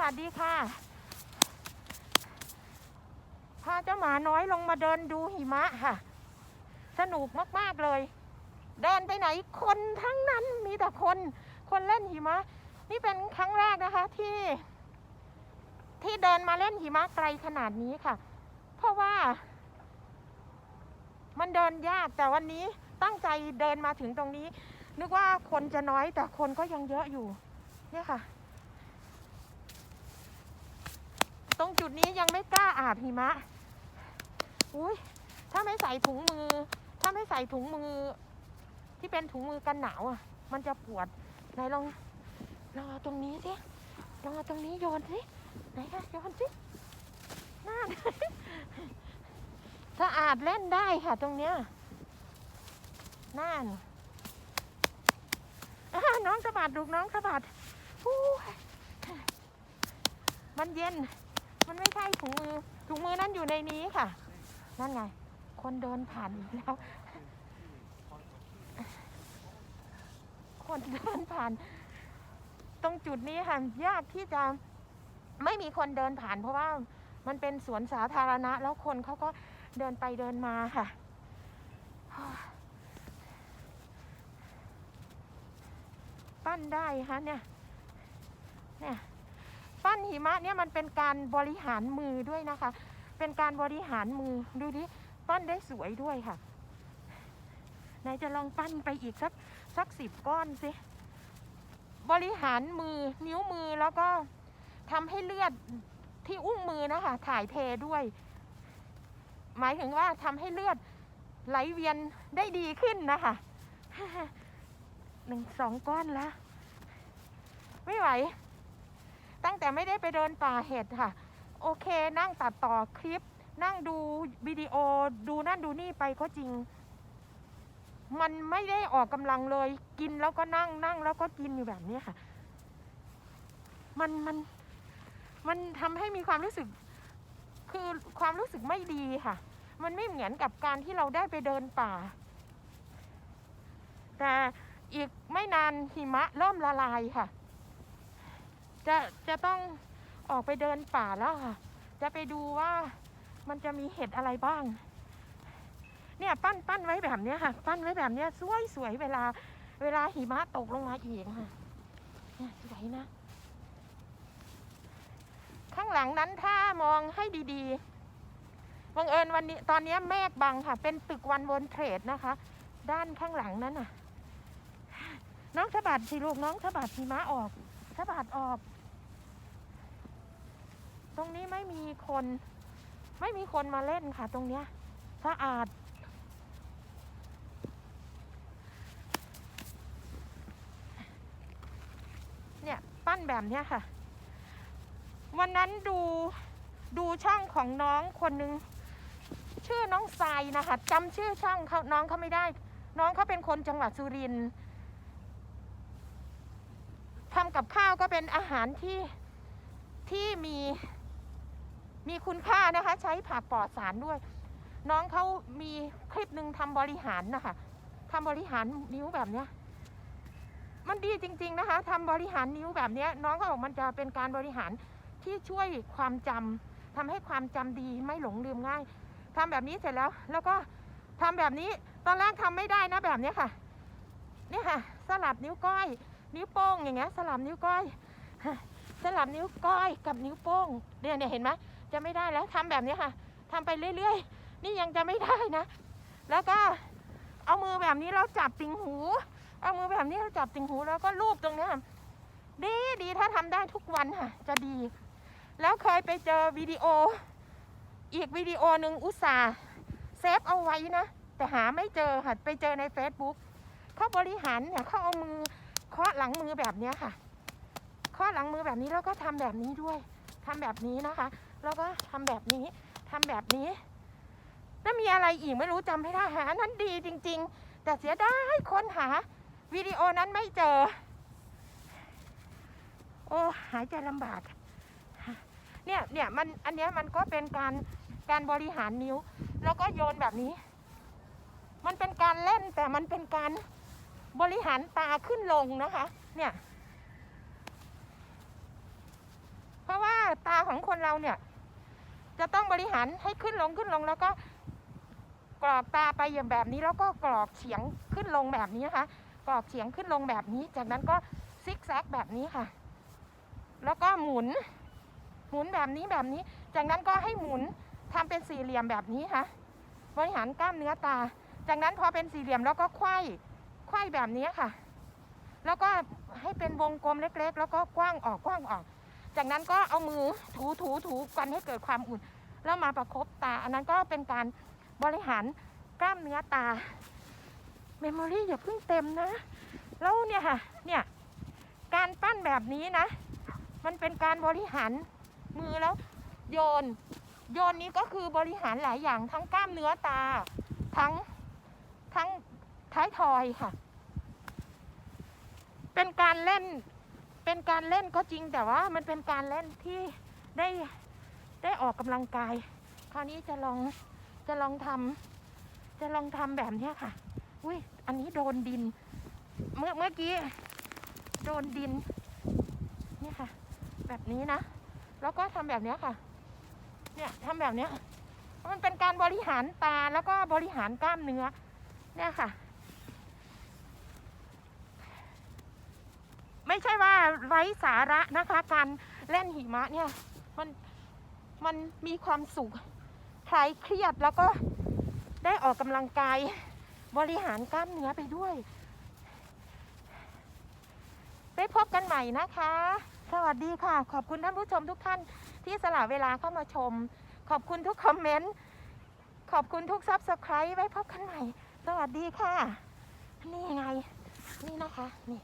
วัสดีค่ะ พาเจ้าหมาน้อยลงมาเดินดูหิมะค่ะ สนุกมาก ๆ เลย เดินไปไหนคนทั้งนั้นมีแต่คน คนเล่นหิมะ นี่เป็นครั้งแรกนะคะที่ ที่เดินมาเล่นหิมะไกลขนาดนี้ค่ะ เพราะว่า มันเดินยากแต่วันนี้ตั้งใจเดินมาถึงตรงนี้ นึกว่าคนจะน้อยแต่คนก็ยังเยอะอยู่ เนี่ยค่ะ ตรงจุดนี้ยังไม่กล้าอาบหิมะ อุ้ยถ้าไม่ใส่ถุงมือ ถ้าไม่ใส่ถุงมือ ที่เป็นถุงมือกันหนาวอะ มันจะปวด ไหนลองลองเอาตรงนี้สิลองเอาตรงนี้โยนสิไหนคะโยนสิน่าสะอาดเล่นได้ค่ะตรงเนี้ยน่านน้องสะบัดลูกน้องสะบัดมันเย็น มันไม่ใช่ถุงมือถุงมือนั่นอยู่ในนี้ค่ะ นั่นไง คนเดินผ่านอีกแล้ว คนเดินผ่าน ตรงจุดนี้ค่ะ ยากที่จะไม่มีคนเดินผ่าน เพราะว่ามันเป็นสวนสาธารณะ แล้วคนเขาก็เดินไปเดินมาค่ะปั้นได้ฮะเนี่ยเนี่ย หิมะเนี่ยมันเป็นการบริหารมือด้วยนะคะ เป็นการบริหารมือดูดิปั้นได้สวยด้วยค่ะไหนจะลองปั้นไปอีกสักสักสิบก้อนสิบริหารมือนิ้วมือแล้วก็ทำให้เลือดที่อุ้งมือนะคะ ถ่ายเทด้วย หมายถึงว่าทำให้เลือดไหลเวียนได้ดีขึ้นนะคะหนึ่งสองก้อนแล้ว ไม่ไหว ตั้งแต่ไม่ได้ไปเดินป่าเห็ดค่ะ โอเคนั่งตัดต่อคลิป นั่งดูวิดีโอดูนั่นดูนี่ไปก็จริง มันไม่ได้ออกกำลังเลย กินแล้วก็นั่งนั่งแล้วก็กินอยู่แบบนี้ค่ะ มันมันมันทำให้มีความรู้สึก คือความรู้สึกไม่ดีค่ะ มันไม่เหมือนกับการที่เราได้ไปเดินป่า แต่อีกไม่นานหิมะเริ่มละลายค่ะ จะจะต้องออกไปเดินป่าแล้วค่ะ จะไปดูว่ามันจะมีเห็ดอะไรบ้าง เนี่ยปั้นปั้นไว้แบบเนี้ยค่ะ ปั้นไว้แบบเนี้ยสวยสวยเวลา เวลาหิมะตกลงมาอีกค่ะ เนี่ยสวยนะ ข้างหลังนั้นถ้ามองให้ดีๆบังเอิญวันนี้ตอนนี้เมฆบังค่ะ เป็นตึกวันวนเทรดนะคะ ด้านข้างหลังนั้นน่ะ น้องสะบัดสิลูกน้องสะบัดหิมะออกสะบัดออก ตรงนี้ไม่มีคน ไม่มีคนมาเล่นค่ะ ตรงเนี้ยสะอาด เนี่ยปั้นแบบเนี้ยค่ะ วันนั้นดูดูช่องของน้องคนหนึ่งชื่อน้องทรายนะคะจำชื่อช่องเขาน้องเขาไม่ได้ น้องเขาเป็นคนจังหวัดสุรินทร์ทำกับข้าวก็เป็นอาหารที่ที่มี มีคุณค่านะคะ ใช้ผักปลอดสารด้วย น้องเขามีคลิปหนึ่งทำบริหารนะคะทำบริหารนิ้วแบบเนี้ยมันดีจริง ๆนะคะทำบริหารนิ้วแบบเนี้ยน้องเขาบอกมันจะเป็นการบริหารที่ช่วยความจำทำให้ความจำดีไม่หลงลืมง่ายทำแบบนี้เสร็จแล้ว แล้วก็ทำแบบนี้ตอนแรกทำไม่ได้นะแบบเนี้ยค่ะเนี่ยค่ะ สลับนิ้วก้อย นิ้วโป้งอย่างเงี้ยสลับนิ้วก้อยสลับนิ้วก้อยกับนิ้วโป้งเนี่ยเนี่ยเห็นไหม จะไม่ได้แล้วทำแบบนี้ค่ะทำไปเรื่อยๆ นี่ยังจะไม่ได้นะ แล้วก็เอามือแบบนี้แล้วจับติ่งหู เอามือแบบนี้แล้วจับติ่งหูแล้วก็ลูบตรงนี้ดีดีถ้าทำได้ทุกวันค่ะ จะดี แล้วเคยไปเจอวิดีโอ อีกวิดีโอหนึ่งอุตส่าห์เซฟเอาไว้นะ แต่หาไม่เจอค่ะ ไปเจอใน Facebook เขาบริหารเนี่ยเขาเอามือเคาะหลังมือแบบนี้ค่ะเคาะหลังมือแบบนี้แล้วก็ทำแบบนี้ด้วยทำแบบนี้นะคะ แล้วก็ทำแบบนี้ทำแบบนี้แล้วมีอะไรอีกไม่รู้จำไม่ได้หานั้นดีจริง ๆ แต่เสียดายค้นหาวิดีโอนั้นไม่เจอ โอ้หายใจลำบากเนี่ยเนี่ยมันอันเนี้ยมันก็เป็นการการบริหารนิ้ว แล้วก็โยนแบบนี้ มันเป็นการเล่นแต่มันเป็นการบริหารตาขึ้นลงนะคะ เนี่ย เพราะว่าตาของคนเราเนี่ย จะต้องบริหารให้ขึ้นลงขึ้นลงแล้วก็กรอกตาไปอย่างแบบนี้แล้วก็กรอกเฉียงขึ้นลงแบบนี้นะคะ กรอกเฉียงขึ้นลงแบบนี้ จากนั้นก็ซิกแซกแบบนี้ค่ะ แล้วก็หมุน หมุนแบบนี้แบบนี้ จากนั้นก็ให้หมุนทำเป็นสี่เหลี่ยมแบบนี้ค่ะ บริหารกล้ามเนื้อตา จากนั้นพอเป็นสี่เหลี่ยมแล้วก็ไขว้ไขว้แบบนี้ค่ะ แล้วก็ให้เป็นวงกลมเล็ก ๆ แล้วก็กว้างออกกว้างออก จากนั้นก็เอามือถูถูถูกันให้เกิดความอุ่น แล้วมาประคบตา อันนั้นก็เป็นการบริหารกล้ามเนื้อตาเมมโมรี่อย่าเพิ่งเต็มนะ แล้วเนี่ยค่ะเนี่ยการปั้นแบบนี้นะ มันเป็นการบริหารมือแล้ว โยน โยนนี้ก็คือบริหารหลายอย่างทั้งกล้ามเนื้อตา ทั้งทั้งท้ายทอยค่ะ เป็นการเล่น เป็นการเล่นก็จริงแต่ว่ามันเป็นการเล่นที่ได้ได้ออกกำลังกาย คราวนี้จะลองจะลองทำจะลองทำแบบเนี้ยค่ะ อุ้ยอันนี้โดนดิน เมื่อเมื่อกี้ โดนดินเนี่ยค่ะ แบบนี้นะ แล้วก็ทำแบบเนี้ยค่ะ เนี่ยทำแบบเนี้ยมันเป็นการบริหารตาแล้วก็บริหารกล้ามเนื้อเนี่ยค่ะ ไม่ใช่ว่าไร้สาระนะคะ การเล่นหิมะเนี่ย มันมันมีความสุขคลายเครียดแล้วก็ได้ออกกำลังกาย บริหารกล้ามเนื้อไปด้วยได้พบกันใหม่นะคะ สวัสดีค่ะ ขอบคุณท่านผู้ชมทุกท่านที่สละเวลาเข้ามาชม ขอบคุณทุกคอมเมนต์ ขอบคุณทุกซับสไครต์ไว้พบกันใหม่ สวัสดีค่ะ นี่ไง นี่นะคะ นี่